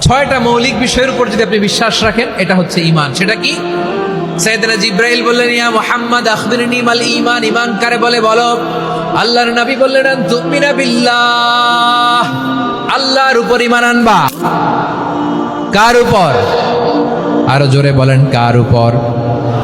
ছয়টা মৌলিক বিষয়ের উপর যদি আপনি বিশ্বাস রাখেন, এটা হচ্ছে ইমান সেটা কি? সৈয়দনা জিব্রাইল বললেন, ইয়া মোহাম্মদ, আখবিরনি মাল ইমান ইমান কারে বলে বলো? আল্লাহর নবী বললেন তুমিনা বিল্লাহ। আল্লাহর উপর ইমান আনবা। কার উপর? আরও জোরে বলেন, কার উপর?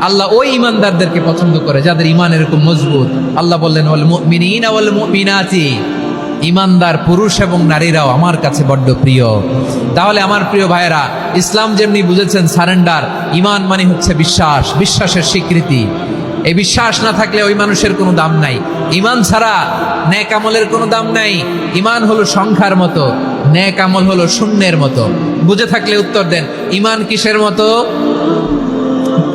আল্লাহ ওই ইমানদারদেরকে পছন্দ করে, যাদের ইমান এরকম মজবুত। আল্লাহ বললেন মুমিনাতি। ইমানদার পুরুষ এবং নারীরাও আমার কাছে বড্ড প্রিয়। তাহলে আমার প্রিয় ভাইয়েরা, ইসলাম যেমনি বুঝেছেন, সারেন্ডার ইমান মানে হচ্ছে বিশ্বাস, বিশ্বাসের স্বীকৃতি। এই বিশ্বাস না থাকলে ওই মানুষের কোনো দাম নাই। ইমান ছাড়া ন্যাক আমলের কোনো দাম নাই। ইমান হলো সংখ্যার মতো, ন্যাক আমল হলো শূন্যের মতো। বুঝে থাকলে উত্তর দেন ইমান কিসের মতো?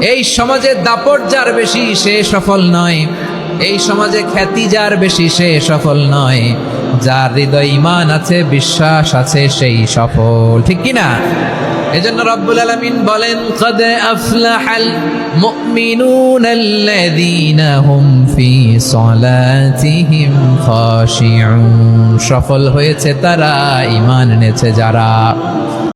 এই সমাজে দাপট যার বেশি সে সফল নয়। এই সমাজে খ্যাতি যার বেশি সে সফল নয়। যার হৃদয় ইমান আছে, বিশ্বাস আছে, সেই সফল। ঠিক কি না এজন্য রব্বুল আলামিন বলেন, কদ আফলাহাল মুমিনুন আল্লাযীনা ফি সলাতিহিম খাশিউন। সফল হয়েছে তারা, ঈমান এনেছে যারা।